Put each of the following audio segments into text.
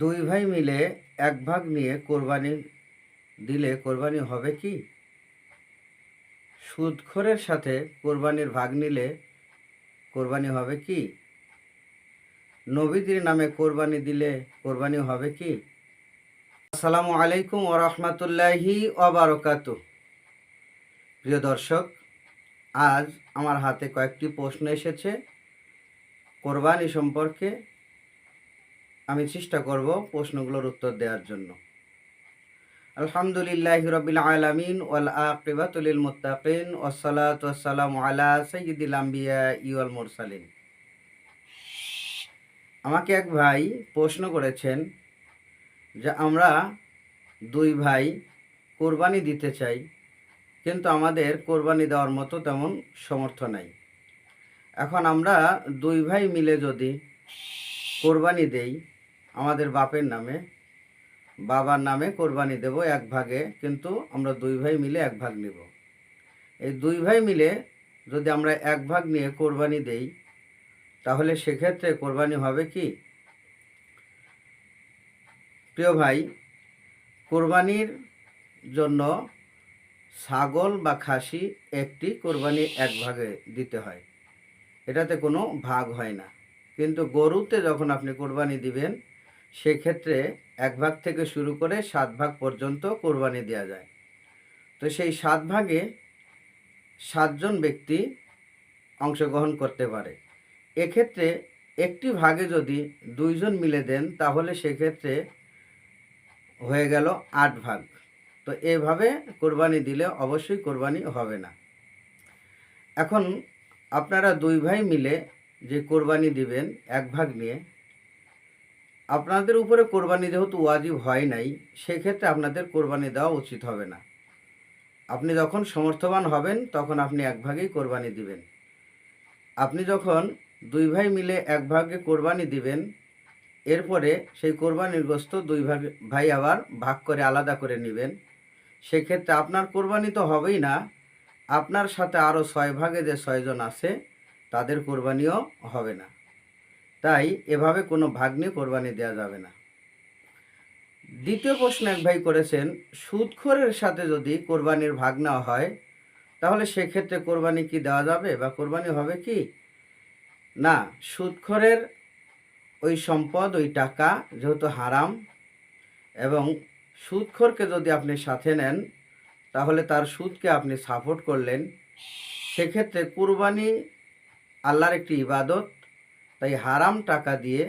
দুই ভাই মিলে এক ভাগ নিয়ে কোরবানি দিলে কোরবানি হবে কি? সুদখোরের সাথে কোরবানির ভাগ নিলে কোরবানি হবে কি? নবীদের নামে কোরবানি দিলে কোরবানি হবে কি? আসসালামু আলাইকুম ও রহমতুল্লাহি অবারকাত প্রিয় দর্শক, আজ আমার হাতে কয়েকটি প্রশ্ন এসেছে। কোরবানি সম্পর্কে আমি চেষ্টা করব প্রশ্নগুলোর উত্তর দেওয়ার জন্য। আলহামদুলিল্লাহ রবিল আলমিন ওয়াল আকিবাতুলিল মুত্তাকিন ওয়াসসালামু আলা সাইয়্যিদিল আম্বিয়া ইওয়াল মুরসালিন। আমাকে এক ভাই প্রশ্ন করেছেন যে, আমরা দুই ভাই কোরবানি দিতে চাই, কিন্তু আমাদের কোরবানি দেওয়ার মতো তেমন সমর্থ নাই। এখন আমরা দুই ভাই মিলে যদি কোরবানি দেই আমাদের বাপের নামে, বাবার নামে কোরবানি দেব এক ভাগে, কিন্তু আমরা দুই ভাই মিলে এক ভাগ নেব। এই দুই ভাই মিলে যদি আমরা এক ভাগ নিয়ে কোরবানি দেই, তাহলে সেক্ষেত্রে কোরবানি হবে কি? প্রিয় ভাই, কোরবানির জন্য ছাগল বা খাসি একটি কোরবানি এক ভাগে দিতে হয়। এটাতে কোনো ভাগ হয় না। কিন্তু গরুতে যখন আপনি কোরবানি দিবেন সেক্ষেত্রে এক ভাগ থেকে শুরু করে সাত ভাগ পর্যন্ত কোরবানি দেওয়া যায়। তো সেই সাত ভাগে সাতজন ব্যক্তি অংশগ্রহণ করতে পারে। এক্ষেত্রে একটি ভাগে যদি দুইজন মিলে দেন, তাহলে সেক্ষেত্রে হয়ে গেল আট ভাগ। তো এভাবে কোরবানি দিলে অবশ্যই কোরবানি হবে না। এখন আপনারা দুই ভাই মিলে যে কোরবানি দিবেন এক ভাগ নিয়ে আপনাদের উপরে কোরবানি যেহেতু ওয়াজিব হয় নাই, সেক্ষেত্রে আপনাদের কোরবানি দেওয়া উচিত হবে না। আপনি যখন সমর্থবান হবেন, তখন আপনি এক ভাগেই কোরবানি দিবেন। আপনি যখন দুই ভাই মিলে এক ভাগে কোরবানি দিবেন, এরপরে সেই কোরবানির গোস্ত দুই ভাগ, ভাই আবার ভাগ করে আলাদা করে নেবেন। সেক্ষেত্রে আপনার কোরবানি তো হবেই না, আপনার সাথে আরও ছয় ভাগে যে ছয়জন আছে, তাদের কোরবানিও হবে না। তাই এভাবে কোনো ভাগ নিয়ে কোরবানি দেওয়া যাবে না। দ্বিতীয় প্রশ্ন এক ভাই করেছেন, সুদখোরের সাথে যদি কোরবানির ভাগ নেওয়া হয়, তাহলে সেক্ষেত্রে কোরবানি কি দেওয়া যাবে বা কোরবানি হবে কি? না, সুদখোরের ওই সম্পদ, ওই টাকা যেহেতু হারাম এবং সুদখোরকে যদি আপনি সাথে নেন, তাহলে তার সুদকে আপনি সাপোর্ট করলেন, সেক্ষেত্রে কুরবানি আল্লাহর একটি ইবাদত তাই হারাম টাকা দিয়ে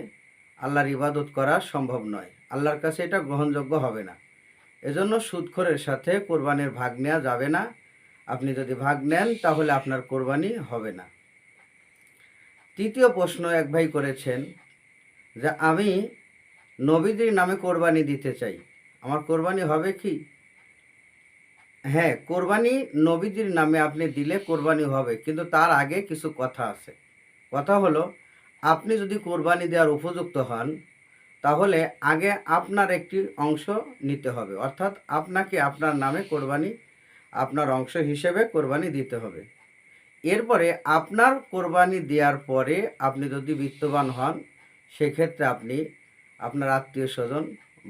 আল্লাহর ইবাদত করা সম্ভব নয়। আল্লাহর কাছে এটা গ্রহণযোগ্য হবে না। এজন্য সুদখোরের সাথে কোরবানির ভাগ নেওয়া যাবে না। আপনি যদি ভাগ নেন, তাহলে আপনার কোরবানি হবে না। তৃতীয় প্রশ্ন এক ভাই করেছেন যে, আমি নবীদের নামে কোরবানি দিতে চাই। আমার কোরবানি হবে কি? হ্যাঁ কোরবানি নবীজির নামে আপনি দিলে কোরবানি হবে, কিন্তু তার আগে কিছু কথা আছে। কথা হলো আপনি যদি কোরবানি দেওয়ার উপযুক্ত হন, তাহলে আগে আপনার একটি অংশ নিতে হবে। অর্থাৎ আপনাকে আপনার নামে কোরবানি, আপনার অংশ হিসেবে কোরবানি দিতে হবে। এরপরে আপনার কোরবানি দেওয়ার পরে আপনি যদি বিত্তবান হন, সেক্ষেত্রে আপনি আপনার আত্মীয় স্বজন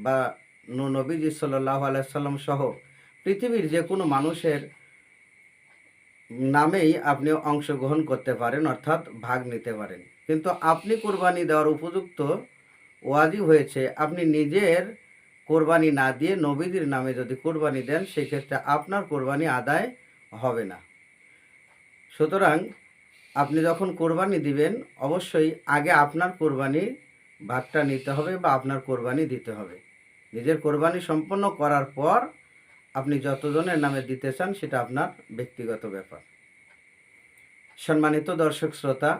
বা নবীজি সাল্লাহ আলাইসাল্লাম সহ পৃথিবীর যে কোনো মানুষের নামেই আপনি অংশগ্রহণ করতে পারেন, অর্থাৎ ভাগ নিতে পারেন। কিন্তু আপনি কোরবানি দেওয়ার উপযুক্ত ওয়াজিব হয়েছে, আপনি নিজের কোরবানি না দিয়ে নবীদের নামে যদি কোরবানি দেন, সেক্ষেত্রে আপনার কোরবানি আদায় হবে না। সুতরাং আপনি যখন কোরবানি দিবেন, অবশ্যই আগে আপনার কোরবানির ভাগটা নিতে হবে বা আপনার কোরবানি দিতে হবে। নিজের কোরবানি সম্পন্ন করার পর আপনি যতজনের নামে দিতে চান, সেটা আপনার ব্যক্তিগত ব্যাপার। সম্মানিত দর্শক, শ্রোতা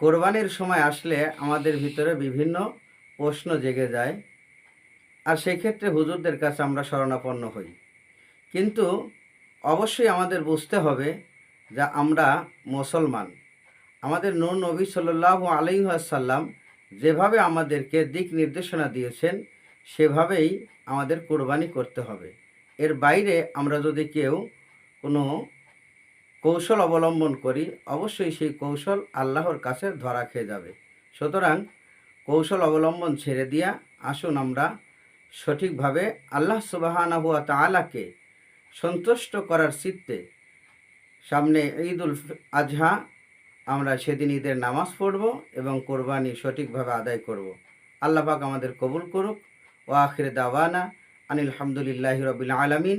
কোরবানির সময় আসলে আমাদের ভিতরে বিভিন্ন প্রশ্ন জেগে যায়। আর সেই ক্ষেত্রে হুজুরদের কাছে আমরা শরণাপন্ন হই। কিন্তু অবশ্যই আমাদের বুঝতে হবে যে আমরা মুসলমান। আমাদের নূর নবী সাল্লাহ আলাইসাল্লাম যেভাবে আমাদেরকে দিক নির্দেশনা দিয়েছেন, সেভাবেই আমাদের কোরবানি করতে হবে। এর বাইরে আমরা যদি কেউ কোনো কৌশল অবলম্বন করি, অবশ্যই সেই কৌশল আল্লাহর কাছে ধরা খেয়ে যাবে। সুতরাং কৌশল অবলম্বন ছেড়ে দিয়া আসুন আমরা সঠিকভাবে আল্লাহ সুবাহানা হুয়া তালাকে সন্তুষ্ট করার চিত্তে সামনে ঈদ উল আজহা আমরা সেদিন ঈদের নামাজ পড়ব এবং কোরবানি সঠিকভাবে আদায় করব। আল্লাহ পাক আমাদের কবুল করুক। ও আখির দাওয়ানা আনিল হামদুলিল্লাহি রবিল আলমিন।